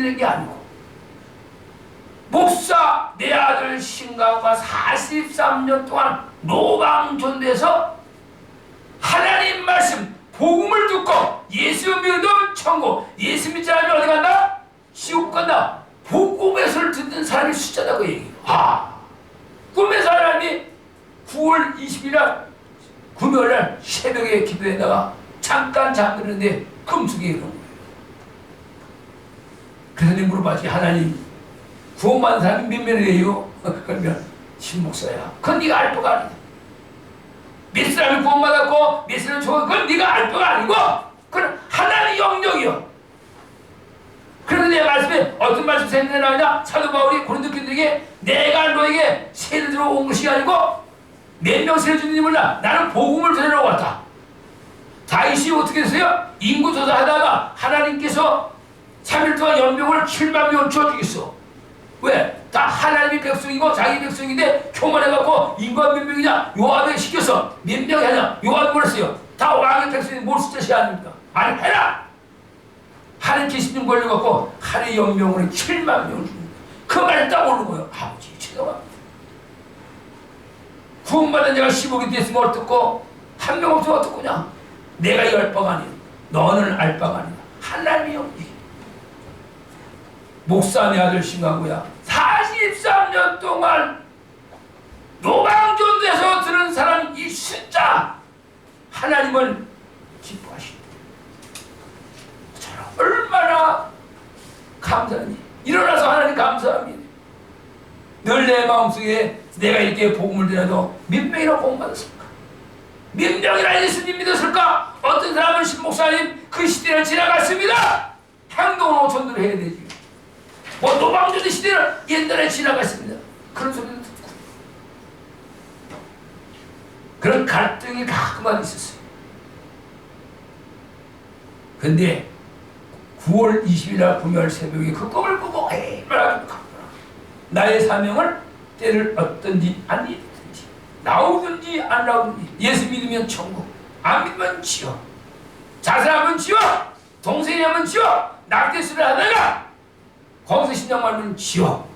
되는 게 아니고. 목사 내 아들 신가가 43년 동안 노방전돼서 하나님 말씀 복음을 듣고 예수 믿으면 천국 예수 믿지 않으면 어디 간다? 지옥 간다 복음에서를 듣는 사람이 숫자다 그 얘기예요. 아 꿈에서 하나님이 9월 20일 금요일날 새벽에 기도했다가 잠깐 잠드는데 금속이 이런 그래서 물어봤지. 하나님 구원받은 사람이 몇 명이에요? 그러면 신목사야. 그건 네가 알 바가 아니다 몇 사람이 구원받았고 몇 사람이 죽었고 그건 네가 알 바가 아니고 그건 하나님의 영역이요. 그래서 내 말씀에 어떤 말씀 생각나냐? 사도 바울이 고린도 교인들에게 내가 너에게 세례 들어온 것이 아니고 몇명 세례 주는지 몰라. 나는 복음을 전하러 왔다. 다윗이 어떻게 했어요? 인구 조사하다가 하나님께서 3일 동안 연병을 7만 명을 쳐 죽였어 왜? 다 하나님의 백성이고 자기 백성인데 교만해갖고 인구가 몇 명이냐? 요압에 시켜서 몇 명이 하냐? 요압이 뭐랬어요? 다 왕의 백성이 뭘 숫자시 아닙니까? 아니 해라! 하나님 계시는 걸려갖고 하나의 연명으로 7만 명을 죽는 그 말을 딱 오는 거예요 아버지 죄송합니다 구원받은 자가 10억이 됐으면 어떻고 한 명 없으면 어떻구냐 내가 열 바가 아니야 너는 알 바가 아니다 하나님의 영이 목사 내 아들 신가구야. 43년 동안 노방전에서 들은 사람 이 숫자 하나님을 기뻐하신다 저는 얼마나 감사하니. 일어나서 하나님 감사합니다. 늘 내 마음속에 내가 이렇게 복음을 드려도 몇 명이나 복음 받았을까? 몇 명이나 예수님 믿었을까? 어떤 사람은 신목사님 그 시대를 지나갔습니다. 행동으로 전도를 해야 되지 뭐 노방조의 시대는 옛날에 지나갔습니다. 그런 소리도 듣고 그런 갈등이 가끔만 있었어요. 근데 9월 20일 날 금요일 새벽에 그 꿈을 꾸고 얼마나. 나의 사명을 때를 얻든지 아니든지 나오든지 안 나오든지 예수 믿으면 천국 안 믿으면 지옥 자살하면 지옥 동생이 하면 지옥 낙태수를 하다가 거기서 신장 말면 지옥.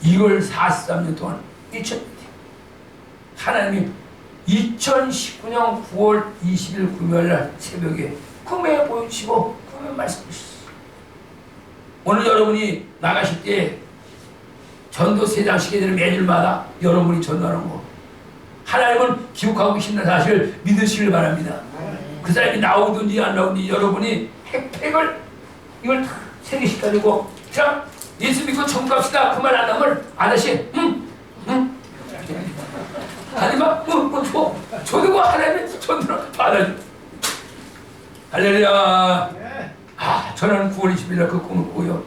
이걸 43년 동안 잊혔는데 하나님이 2019년 9월 20일 금요일날 새벽에 꿈에 보여주시고 꿈에 말씀하셨어요. 오늘 여러분이 나가실 때 전도 세장 시게 되는 매일마다 여러분이 전도하는 거 하나님은 기억하고 계신다는 사실을 믿으시길 바랍니다. 그 사람이 나오든지 안 나오든지 여러분이 팩팩을 이걸 다 가지고 자 예수 믿고 천국 갑시다. 그 말 안 하면 아저씨 응 응. 하지마 응 응 줘 줘도 하나님 전도를 받아줘. 할렐루야. 아 저는 9월 20일 그 꿈을 꾸고요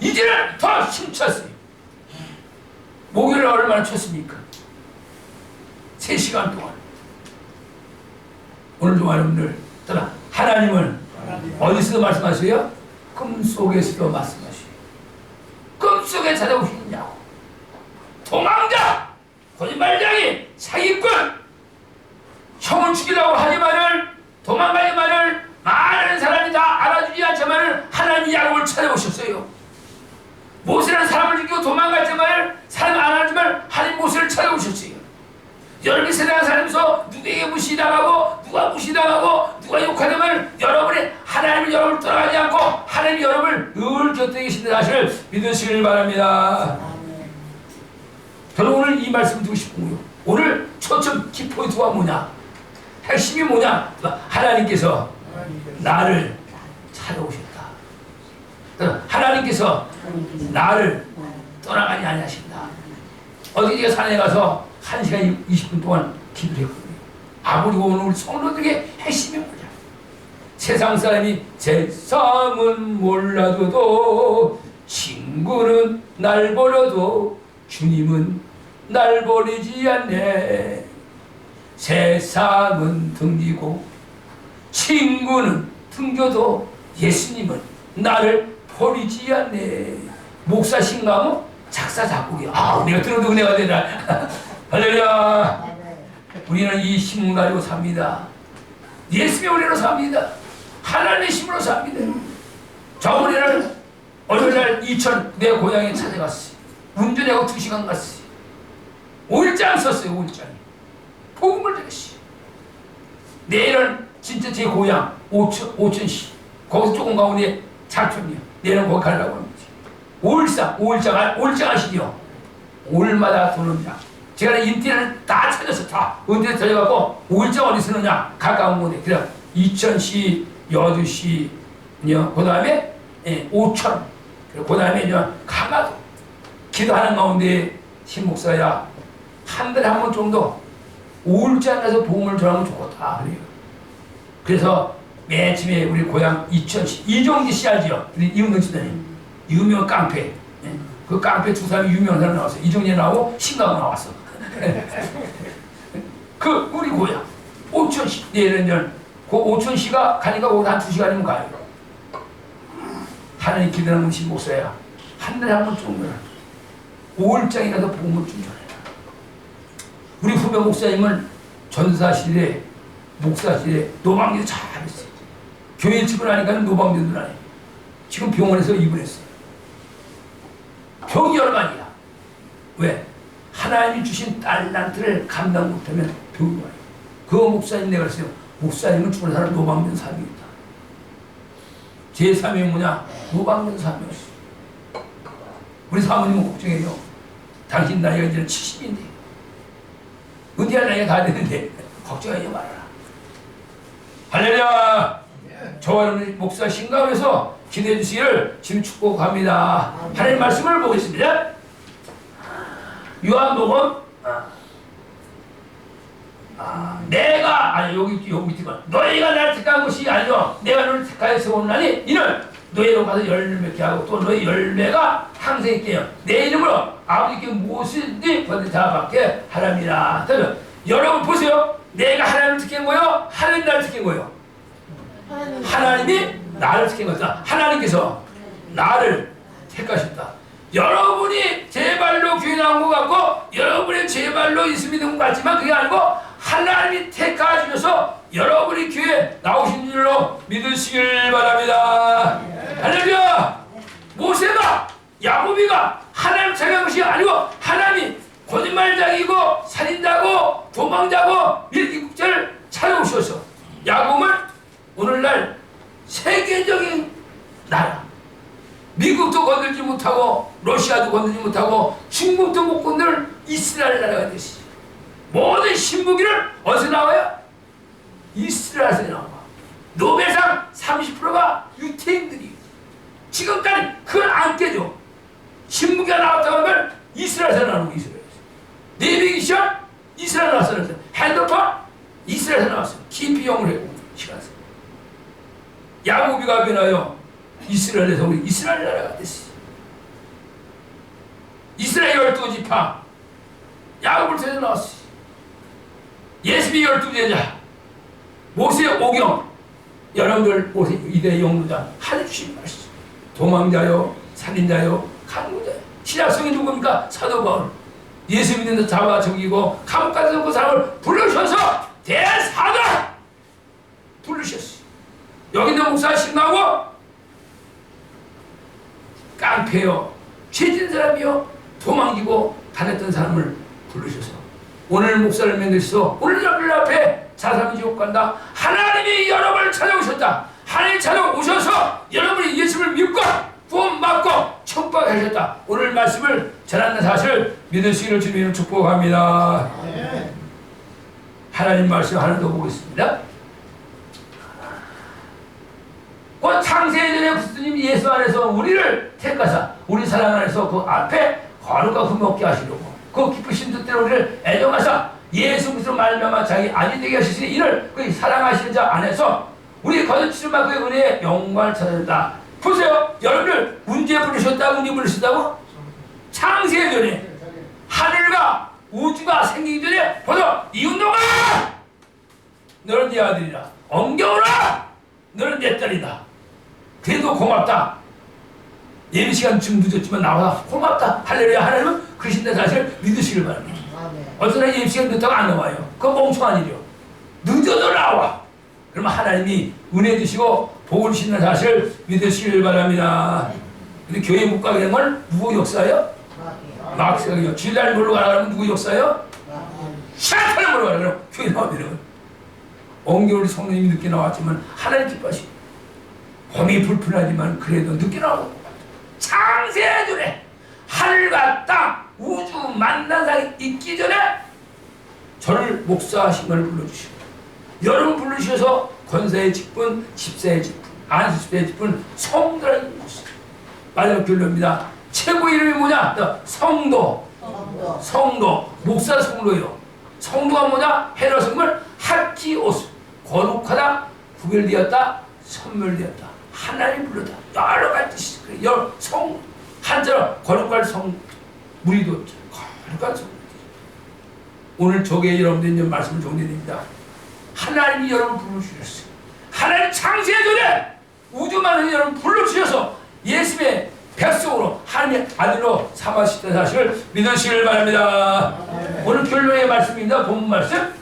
이제는 더 힘찼어요. 목요일 얼마나 쳤습니까? 3시간 동안. 오늘도 여러분들 떠나 하나님은 어디서도 말씀하세요? 꿈속에서도 말씀하시오. 꿈속에 찾아오시느냐고. 도망자! 거짓말쟁이! 사기꾼! 형을 죽이라고 하지만을 도망가지만을 많은 사람이 다 알아주지 않지만을 하나님 야곱을 찾아오셨어요. 모세라는 사람을 죽이고 도망갔지만을 사람 안 하지만 하나님 모세를 찾아오셨어요. 여러분이 세상 살면서 누구에게 무시당하고 누가 무시당하고 누가 욕하면 여러분이 하나님을 여러분을 떠나가지 않고 하나님 여러분을 늘 곁에 계신다는 사실을 믿으시길 바랍니다. 저는 오늘 이 말씀 드리고 싶은 거예요. 오늘 초점 키포인트가 뭐냐? 핵심이 뭐냐? 하나님께서 나를 찾아오셨다. 하나님께서 나를 떠나가지 아니하신다. 어디 산에 가서 1시간 20분 동안 기도를 했거든요. 아버지가 오늘 우리 성도들에게 핵심이 뭐냐? 세상 사람이 세상은 몰라도 친구는 날 버려도 주님은 날 버리지 않네. 세상은 등지고 친구는 등져도 예수님은 나를 버리지 않네. 목사 신가모 작사 작곡이야. 아, 내가 들어도 은혜가 되나. 할렐루야. 우리는 이 힘을 가지고 삽니다. 예수의 은혜로 삽니다. 하나님의 힘으로 삽니다. 이천 내 고향에 찾아갔어. 운전하고 두 시간 갔어. 5일장 썼어요. 5일장. 복음을 들었어. 내일은 진짜 제 고향 오천 오천시 거기서 조금 가운데 작촌이요. 내일은 거기 가려고 거지. 5일상 5일장 아- 5일장 아시죠? 5일마다 도는 장. 제가 인티를 다 찾았어 다 은퇴 찾아갖고 5일장 어디 쓰느냐 가까운 곳에. 그래 이천시 여주시 그 다음에 예, 오천. 그 다음에 이제 강화도. 기도하는 가운데 신 목사야 한 달에 한 번 정도 우울장 가서 복음을 전하면 좋겠다. 그래요. 그래서 맨 처음에 우리 고향 이천시 이종기 씨 알지요? 우리 이운동 씨들이 유명 깡패. 예. 그 깡패 두 사람이 유명한 사람 나왔어 이종기 나오고 신가고 나왔어 그 고향 오천시 내일은 이제 그 오천시가 가니까 거기 한두 시간이면 가요. 하나님 기도하는 신 목사야 한 달에 한번 정도는 5월장에 가서 복음을 좀 전해라. 우리 후배 목사님은 전사실에 목사실에 노방기도 잘했어요. 교회 집을하니까 노방기도 안 해. 지금 병원에서 입원했어요. 병이 얼마냐 왜? 하나님이 주신 달란트를 감당 못하면 병이 와요. 그 목사님 내가 그랬어요. 목사님은 죽은 사람 노방된 사람이다. 제 사명이 뭐냐? 노방된 사명이었어 우리 사모님은 걱정해요. 당신 나이가 이제 70인데. 은퇴할 나이가 다 됐는데 걱정하지 말아라. 할렐루야! 저와 우리 목사 신강에서 기대해 주시기를 지금 축복합니다. 하나님 말씀을 보겠습니다 요한복음? 아, 아, 내가 아니 여기 여기 밑에 봐. 너희가 나를 택한 것이 아니요. 내가 너를 택하여 세웠나니 이는 너희로 가서 열매 맺게 하고 또 너희 열매가 항상 있게요. 내 이름으로 아버지께 무엇이든지 받은 자밖에 하람이라 그러면 여러분 보세요. 내가 하나님을 택한 거요? 하나님 나를 택한 거요? 하나님이 나를 택한 거다. 하나님께서 나를 택하셨다 여러분이 제 발로 교회 나온 것 같고 여러분이 제 발로 예수 믿는 것 같지만 그게 아니고 하나님이 택하셔서 여러분이 교회 나오신 줄로 믿으시길 바랍니다. 할렐루야! 모세가 야곱이가 하나님 택한 것이 아니고 하나님이 거짓말장이고 살인자고 도망자고 밀기국자를 찾아오셔서 야곱은 오늘날 세계적인 나라 미국도 건들지 못하고 러시아도 건들지 못하고 중국도 못 건들 이스라엘 나라가 됐어요. 모든 신무기를 어디서 나와요? 이스라엘에서 나와. 노벨상 30%가 유태인들이 지금까지 그걸 안 깨져. 신무기가 나왔다고 하면 이스라엘에서 나오는 거 이스라엘에서. 내비게이션 이스라엘 나왔어. 핸드폰 이스라엘에서 나왔어. 깊이 영을 해고 시간에서. 야곱이가 변하여 이스라엘에서 우리 이스라엘 나라가 됐어요. 이스라엘 열두 지파 야곱을 통해서 나왔어요. 예수비 열두 제자 모세 오경 여러분들 모세 이대 영무자 하주신 말씀 도망자요 살인자요 강무자요 신약성이 누굽니까 사도 바울 예수 믿는 데 잡아 죽이고 감옥 가서 그 사람을 불러셔서 대사도 부르셨어요. 여기 있는 목사 신나고 깡패요, 죄진 사람이요, 도망기고 다녔던 사람을 부르셔서 오늘 목사를 만드셔서 오늘 여러분 앞에 자삼 지옥 간다. 하나님이 여러분을 찾아오셨다. 하나님 찾아오셔서 여러분이 예수를 믿고 구원 받고 축복하셨다. 오늘 말씀을 전하는 사실 믿으시기를 주님으로 축복합니다. 하나님 말씀 하나 더 보겠습니다. 그 창세전에 그리스도님 예수 안에서 우리를 택하사 우리 사랑 안에서 그 앞에 거룩과 흠 없게 하시려고 그 기쁘신 뜻대로 우리를 애정하사 예수 그리스도 말미암아 자기 아들 되게 하시니 이를 그 사랑하시는 자 안에서 우리 거듭치는 만큼의 은혜의 영광을 찾았다. 보세요. 여러분들 문제 부르셨다 문제 부르셨다고? 창세전에 하늘과 우주가 생기기 전에 보여 이운동아 너는 네 아들이라. 엉겨오라. 너는 내 딸이다 그래도 고맙다. 예배 시간 좀 늦었지만 나와서 고맙다. 할렐루야 하나님은 그신데 사실 믿으시길 바랍니다. 어쩌나 예배 시간 늦다고 안 나와요. 그건 멍청한 일이요. 늦어도 나와. 그러면 하나님이 은혜 주시고 복을 주시는 사실 믿으시길 바랍니다. 근데 교회 못 가게 되면 누구 역사예요? 마크스요. 주일날 놀러 가라 그러면 누구 역사예요? 샤탄을 놀러 가라 그러면 교회 나오면 엉겨울 성령님이 늦게 나왔지만 하나님 기뻐하시 봄이 불편하지만 그래도 늦게 나오고 창세주래 하늘과 땅 우주 만나사 있기 전에 저를 목사하심을 불러주시고 여러분 부르셔서 권사의 직분, 집사의 직분, 안수집사의 직분, 성도라는 것이 마지막 결론입니다. 최고 이름이 뭐냐? 성도, 성도, 목사 성도요. 성도가 뭐냐? 헤라 성물 학기오스 거룩하다, 구별되었다, 선물되었다. 하나님 불렀다. 여러 가지 뜻이 그래. 여러 성 한자로 거룩한 성 무리도 거룩한 성. 오늘 저게 여러분들 말씀을 정리됩니다. 하나님이 여러분 불러주셨어요. 하나님 창세의 전에 우주만을 여러분 불러주셔서 예수의 백성으로 하나님의 아들로 삼으시던 사실을 믿으시길 바랍니다. 오늘 결론의 말씀입니다. 본문 말씀.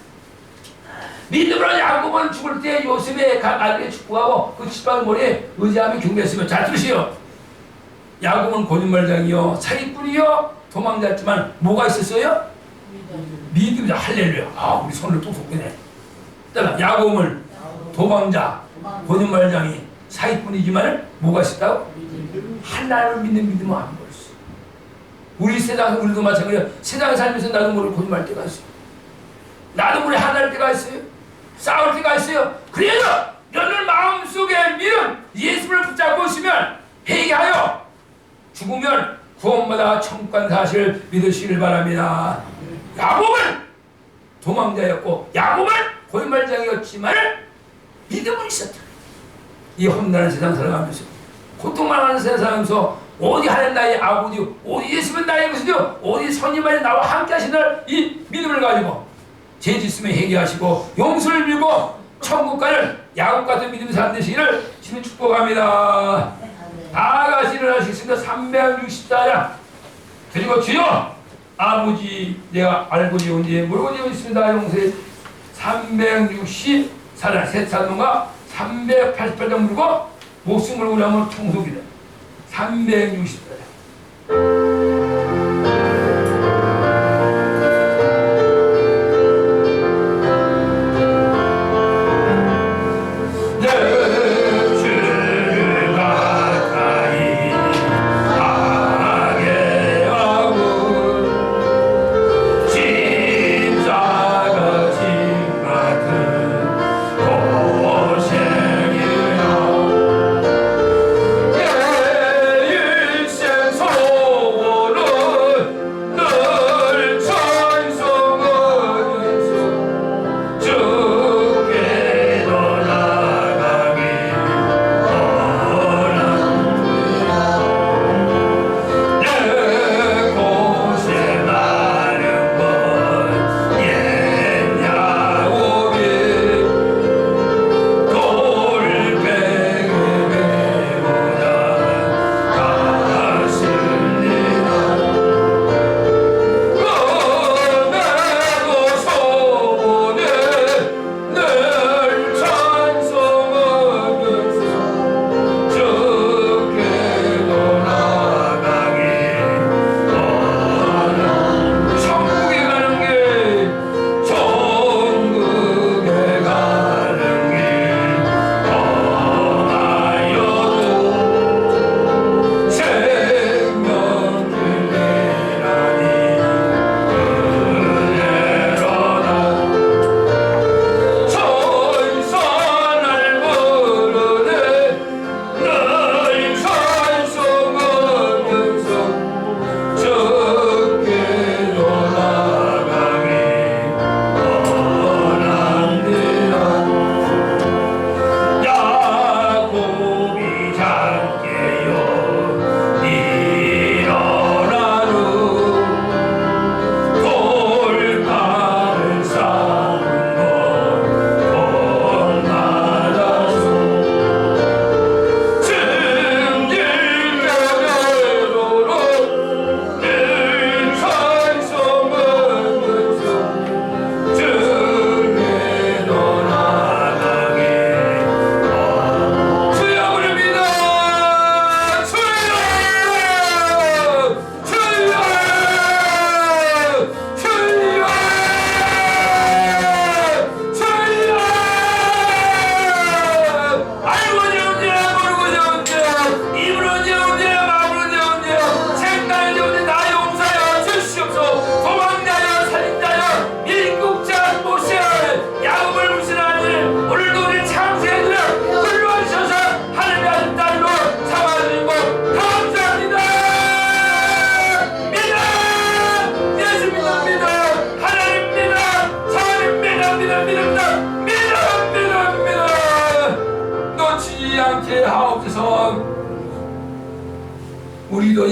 믿음으로 야곱은 죽을 때 요셉의 아들에 축복하고 그 집안 머리에 의지하며 경배했으며 잘 들으시오. 야곱은 거짓말장이요 사기꾼이요 도망갔지만 뭐가 있었어요? 믿음이다 할렐루야. 아 우리 손을 또 돋구네. 따라 야곱은 도망자, 거짓말장이 사기꾼이지만 뭐가 있었다고? 하나님을 믿는 믿음은 안 벌었어. 우리 세상 우리도 마찬가지야. 세상에 살면서 나도 모르게 거짓말 때가 있어. 나도 모르게 하나님 때가 있어요. 싸울 때가 있어요. 그래도 너는 마음속에 믿음 예수를 붙잡고 있으면 회개하여 죽으면 구원받아 천국 간 사실을 믿으시길 바랍니다. 야곱은 도망자였고 야곱은 거짓말장이었지만 믿음은 있었다. 이 험난한 세상 살아가면서 고통만 세상 살아가면서 어디 하나님 나의 아버지 어디 예수는 나의 것이요 어디 선임만이 나와 함께 하시는 이 믿음을 가지고 죄 짓으면 회개하시고 용서를 빌고 천국 가는 야곱 같은 믿음 사람 되시기를 주님 축복합니다. 다 같이 일어나시겠습니다. 364장 그리고 주여 아버지 내가 알고 지온지 모르고 지었습니다. 용서해 364장 세찬동가 388장 물고 목숨 걸고 나면 통속이다. 364장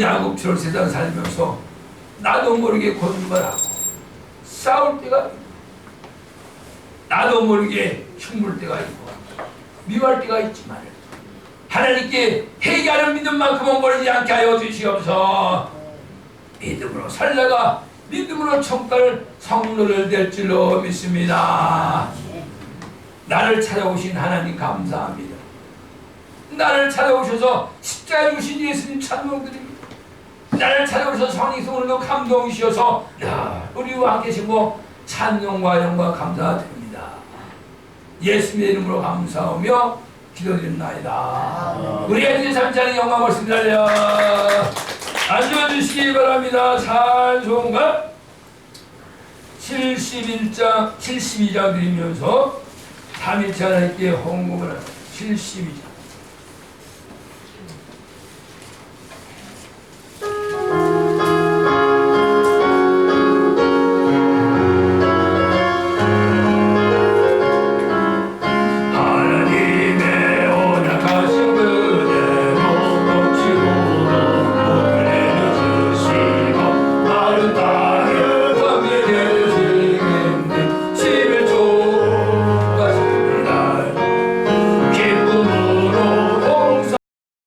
야곱처럼 세상 살면서 나도 모르게 거짓말하고 싸울 때가 있고 나도 모르게 흉물 때가 있고 미워할 때가 있지만 하나님께 회개하는 믿음만큼은 버리지 않게 하여 주시옵소서. 믿음으로 살다가 믿음으로 천가를 성도를 될 줄로 믿습니다. 나를 찾아오신 하나님 감사합니다. 나를 찾아오셔서 십자가에 주신 예수님 찬송드립니다 나를 찾아오셔서 성리성으로 감동이시어서 야, 우리와 함께 계시고 찬송과 영광 감사드립니다. 예수님의 이름으로 감사하며 기도드립니다. 우리 애들이 잠자는 영광 말씀 달려 앉아주시기 바랍니다. 찬송가 71장 72장 드리면서 3일째 하나님께 헌금을 합니다 72장